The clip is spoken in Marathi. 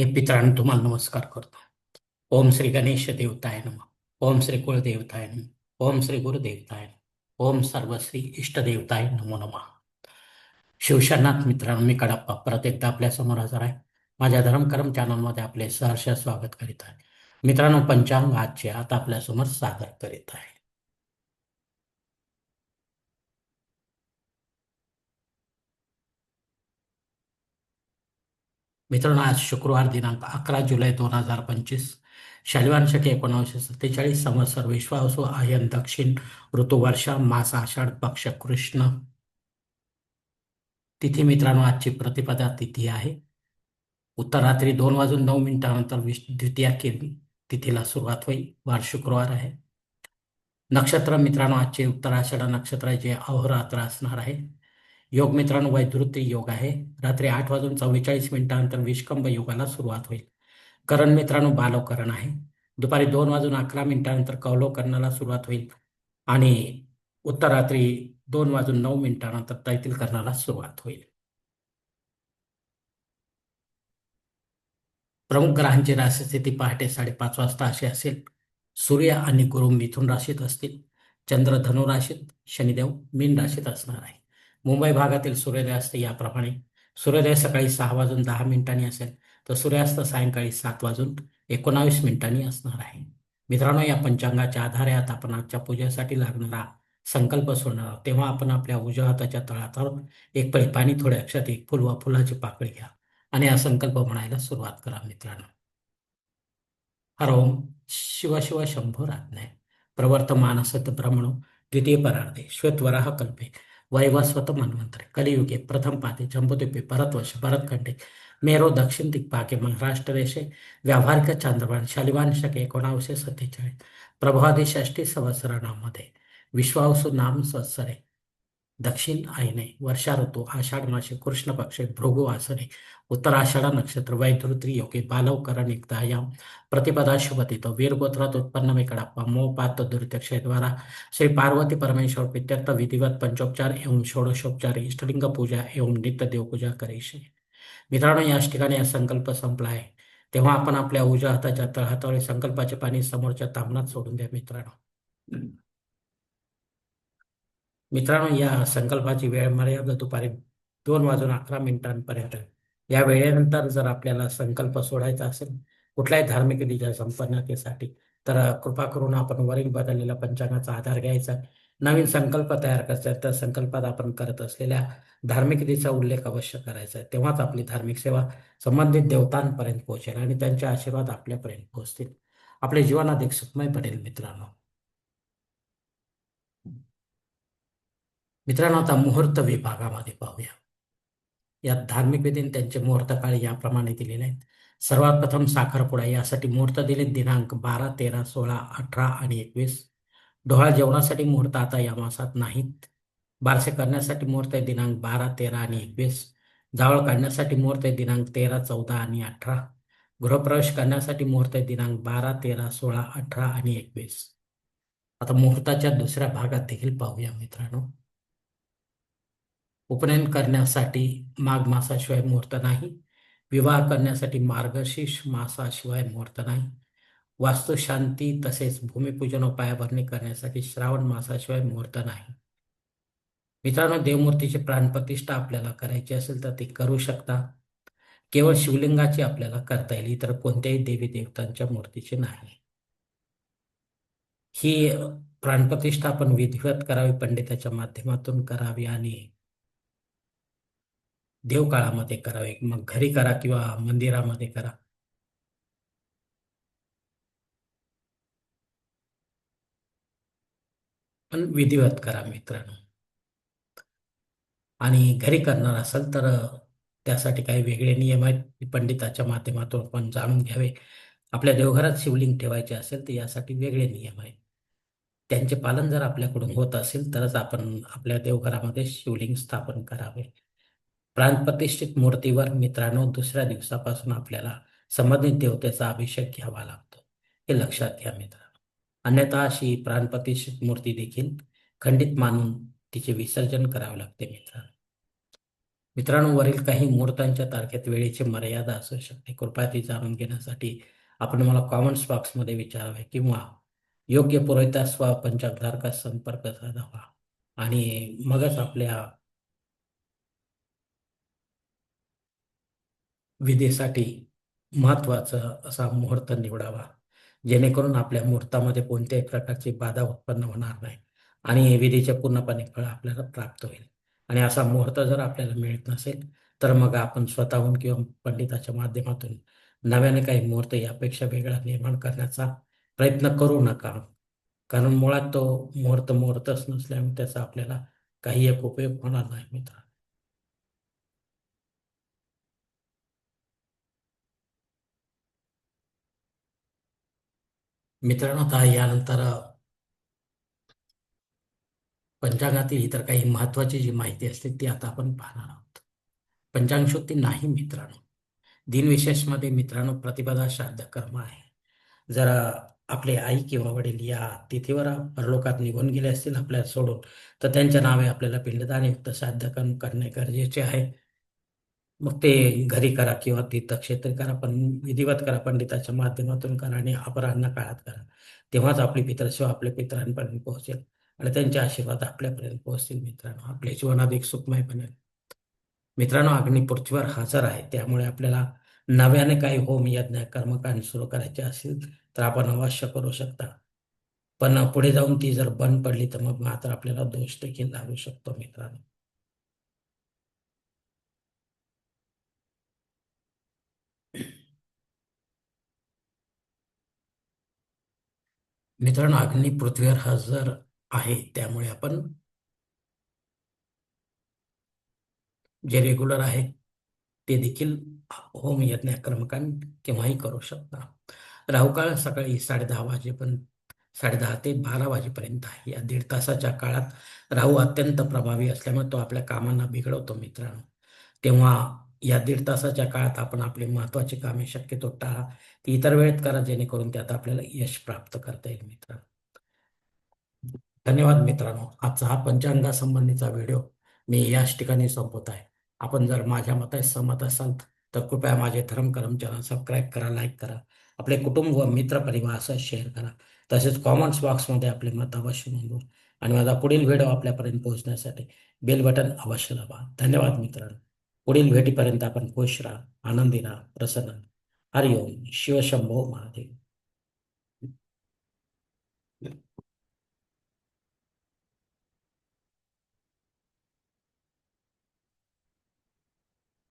हे पित्रांनो तुम्हाला नमस्कार करतो. ओम श्री गणेश देवताय नम. ओम श्री कुळदेवताय नम. ओम श्री गुरुदेवताय नम. ओम सर्वश्री इष्टदेवताय नमो नमः. शिवशनाथ मित्रांनो मी कडप्पा परत एकदा आपल्यासमोर हजर आहे. माझ्या धर्मकर्म चॅनलमध्ये आपले सहर्ष स्वागत करीत आहे. मित्रांनो पंचांग आजचे आता आपल्यासमोर सादर करीत आहे. मित्रांनो आज शुक्रवार दिनांक अकरा जुलै दोन हजार पंचवीस शनिवार शके सत्तेचाळीस संवत्सर विश्वासो आयन दक्षिण ऋतुवर्षा मास आषाढ पक्ष कृष्ण. तिथी मित्रांनो आजची प्रतिपदा तिथी आहे. उत्तर रात्री दोन वाजून नऊ मिनिटानंतर विश द्वितीया केली. तिथीला सुरुवात होईल वार शुक्रवार आहे. नक्षत्र मित्रांनो आजचे उत्तराषाढ नक्षत्राचे अहोरात्र असणार आहे. योग मित्रांनो वैधृती योग आहे. रात्री आठ वाजून चव्वेचाळीस मिनिटानंतर विष्कंभ योगाला सुरुवात होईल. करण मित्रांनो बालवकरण आहे. दुपारी दोन वाजून अकरा मिनिटानंतर कौलवकरणाला सुरुवात होईल आणि उत्तर रात्री दोन वाजून नऊ मिनिटानंतर तैतील करणाला सुरुवात होईल. प्रमुख ग्रहांची राशीस्थिती पहाटे साडेपाच वाजता अशी असेल. सूर्य आणि गुरु मिथुन राशीत असतील. चंद्र धनु राशीत शनिदेव मीन राशीत असणार आहे. मुंबई भागातील सूर्योदयास्त याप्रमाणे. सूर्योदय सकाळी सहा वाजून दहा मिनिटांनी असेल तर सूर्यास्त सायंकाळी सात वाजून एकोणावीस मिनिटांनी असणार आहे. मित्रांनो या पंचांगाच्या आधारे आता आपण आजच्या पूजेसाठी लागणारा संकल्प सोडणार आहोत. तेव्हा आपण आपल्या उजव्या हाताच्या तळातावर एक पळी पाणी थोड्या अक्षात एक फुल व फुलाची पाकळी घ्या आणि हा संकल्प म्हणायला सुरुवात करा मित्रांनो. हर ओम शिव शिव शंभो राज्ञाय. प्रवर्तमान सत ब्रह्मणो द्वितीय परार्धे श्वेतवराह कल्पे. वैवस्वत मन्वंतरे कलियुगे प्रथम पाते जम्बुद्वीपे भरतवर्ष भरतखंडे मेरो दक्षिण दिग्भागे महाराष्ट्र देशे व्यावहारिक चांद्रवान शालिवान शके एकोणावीसशे सत्तेचाळीस प्रभादी षष्टी संवत्सरामध्ये विश्वावसु नाम संवत्सरे दक्षिण आयने वर्षा ऋतू आषाढ मासे कृष्ण पक्षे भृगु आसने उत्तराषाढ नक्षत्र वैधृत्री योगे बालवकरण युक्तायाम प्रतिपदा शुभतितो वीरगोत्रात उत्पन्न में कड़प्पा मोपात दुर्त्यक्षय द्वारा श्री पार्वती परमेश्वर पित्यर्थ विधिवत पंचोपचार एवं षोडशोपचार इष्टलिंग पूजा एवं नित्य देवपूजा करीशे। मित्रांनो याच ठिकाणी हा संकल्प संपला आहे तेव्हा आपण आपल्या उजव्या हाताच्या तळहातावर संकल्पाचे पाणी समोरच्या तांबणात सोडून द्या मित्रांनो. मित्रांनो या संकल्पाची वेळ मर्यादा दुपारी दोन वाजून अकरा मिनिटांपर्यंत. या वेळेनंतर जर आपल्याला संकल्प सोडायचा असेल कुठल्याही धार्मिक विधीच्या संपन्नतेसाठी तर कृपा करून आपण वरील बदललेल्या पंचांगाचा आधार घ्यायचा. नवीन संकल्प तयार करायचा त्या संकल्पात आपण करत असलेल्या धार्मिक विधीचा उल्लेख अवश्य करायचा आहे. तेव्हाच आपली धार्मिक सेवा संबंधित देवतांपर्यंत पोहोचेल आणि त्यांचे आशीर्वाद आपल्यापर्यंत पोहोचतील. आपले जीवन अधिक सुखमय पडेल मित्रांनो. मित्रांनो आता मुहूर्त विभागामध्ये पाहूया. यात धार्मिक विधीन त्यांचे मुहूर्त काळ याप्रमाणे दिलेले आहेत. सर्वात प्रथम साखरपुडा यासाठी मुहूर्त दिले दिनांक बारा तेरा सोळा अठरा आणि एकवीस. डोहाळ जेवणासाठी मुहूर्त आता या मासात नाहीत. बारसे करण्यासाठी मुहूर्त आहे दिनांक बारा तेरा आणि एकवीस. जावळ काढण्यासाठी मुहूर्त आहे दिनांक तेरा चौदा आणि अठरा. गृहप्रवेश करण्यासाठी मुहूर्त आहे दिनांक बारा तेरा सोळा अठरा आणि एकवीस. आता मुहूर्ताच्या दुसऱ्या भागात देखील पाहूया मित्रांनो. उपनयन करण्यासाठी माघ मासाशिवाय मुहूर्त नाही. विवाह करण्यासाठी मार्गशीर्ष मासाशिवाय मुहूर्त नाही. वास्तुशांती तसेच भूमिपूजन व पायाभरणी करण्यासाठी श्रावण मासाशिवाय मुहूर्त नाही. मित्रांनो देवमूर्तीची प्राणप्रतिष्ठा आपल्याला करायची असेल तर ती करू शकता. केवळ शिवलिंगाची आपल्याला करता येईल इतर कोणत्याही देवी देवतांच्या मूर्तीची नाही. ही प्राणप्रतिष्ठा आपण विधिवत करावी पंडिताच्या माध्यमातून करावी आणि देवकाळामध्ये करावे मग घरी करा किंवा मंदिरामध्ये करा. पण विधिवत करा मित्रांनो. आणि घरी करणार असाल तर त्यासाठी काही वेगळे नियम आहेत. पंडिताच्या माध्यमातून आपण जाणून घ्यावे. आपल्या देवघरात शिवलिंग ठेवायचे असेल तर यासाठी वेगळे नियम आहेत. त्यांचे पालन जर आपल्याकडून होत असेल तरच आपण आपल्या देवघरामध्ये शिवलिंग स्थापन करावे. प्राणप्रतिष्ठित मूर्तीवर मित्रांनो दुसऱ्या दिवसापासून आपल्याला संबंधित देवतेचा अभिषेक घ्यावा लागतो. हे लक्षात घ्या मित्रांनो. अन्यथा अशी प्राणप्रतिष्ठित मूर्ती देखील खंडित मानून तिचे विसर्जन करावे लागते मित्रांनो. मित्रांनो वरील काही मुहूर्तांच्या तारखेत वेळेची मर्यादा असू शकते. कृपया ती जाणून घेण्यासाठी आपण मला कॉमेंट्स बॉक्समध्ये विचारावे किंवा योग्य पुरोहितास वा पंचाधारकास संपर्क साधावा. आणि मगच आपल्या विधीसाठी महत्त्वाचा असा मुहूर्त निवडावा जेणेकरून आपल्या मुहूर्तामध्ये कोणत्याही प्रकारची बाधा उत्पन्न होणार नाही आणि विधीचे पूर्णपणे फळ आपल्याला प्राप्त होईल. आणि असा मुहूर्त जर आपल्याला मिळत नसेल तर मग आपण स्वतःहून किंवा पंडिताच्या माध्यमातून नव्याने काही मुहूर्त यापेक्षा वेगळा निर्माण करण्याचा प्रयत्न करू नका. कारण मुळात तो मुहूर्त मुहूर्तच नसल्यामुळे त्याचा आपल्याला काही एक उपयोग होणार नाही मित्र. मित्रांनो आता यानंतर पंचांगातील इतर काही महत्वाची जी माहिती असते ती आता आपण पाहणार आहोत. पंचांग शुद्धी नाही मित्रांनो. दिनविशेषमध्ये मित्रांनो प्रतिपदा श्राद्ध कर्म आहे. जर आपले आई किंवा वडील या तिथीवर परलोकात निघून गेले असतील आपल्याला सोडून तर त्यांच्या नावे आपल्याला पिंडदानयुक्त श्राद्ध कर्म करणे गरजेचे आहे. मग ते घरी करा किंवा तीर्थक्षेत्र करा पण विधिवत करा पंडिताच्या माध्यमातून करा आणि अपराह्न काळात करा. तेव्हाच आपली पित्रशिवा आपल्या पित्रांपर्यंत पोहोचेल आणि त्यांचे आशीर्वाद आपल्यापर्यंत पोहोचतील मित्रांनो. आपले जीवनात अधिक सुखमय बनेल. मित्रांनो अग्नी पृथ्वीवर हजर आहे. त्यामुळे आपल्याला नव्याने काही होम यज्ञ कर्मकांड सुरू करायचे असेल तर आपण अवश्य करू शकता. पण पुढे जाऊन ती जर बंद पडली तर मग मात्र आपल्याला दोष देखील लागू शकतो मित्रांनो. मित्रांनो अग्नी पृथ्वीवर हजर आहे. त्यामुळे आपण जे रेग्युलर आहे ते देखील होम यज्ञ कर्मकांड केव्हाही करू शकता. राहुकाळ सकाळी साडेदहा वाजेपर्यंत साडेदहा ते बारा वाजेपर्यंत आहे. या दीड तासाच्या काळात राहू अत्यंत प्रभावी असल्यामुळे तो आपल्या कामांना बिघडवतो मित्रांनो. तेव्हा या दीड तासाच्या काळात आपण आपली महत्वाची कामे शक्यतो टाळा. ती इतर वेळेत करा जेणेकरून त्यात आपल्याला यश प्राप्त करता येईल मित्रांनो धन्यवाद मित्रांनो. आजचा हा पंचांगासंबंधीचा व्हिडिओ मी याच ठिकाणी संपवत आहे. आपण जर माझ्या मताशी सहमत असाल तर कृपया माझे धर्म कर्म चॅनल सबस्क्राईब करा लाईक करा. आपले कुटुंब व मित्र परिवार असं शेअर करा. तसेच कॉमेंट्स बॉक्समध्ये आपले मत अवश्य नोंदवा. आणि माझा पुढील व्हिडिओ आपल्यापर्यंत पोहोचण्यासाठी बेल बटन अवश्य दाबा. धन्यवाद मित्रांनो. पुढील भेटीपर्यंत आपण खुश राहा आनंदी राहा प्रसन्न हरिओम. शिवशंभो महादेव.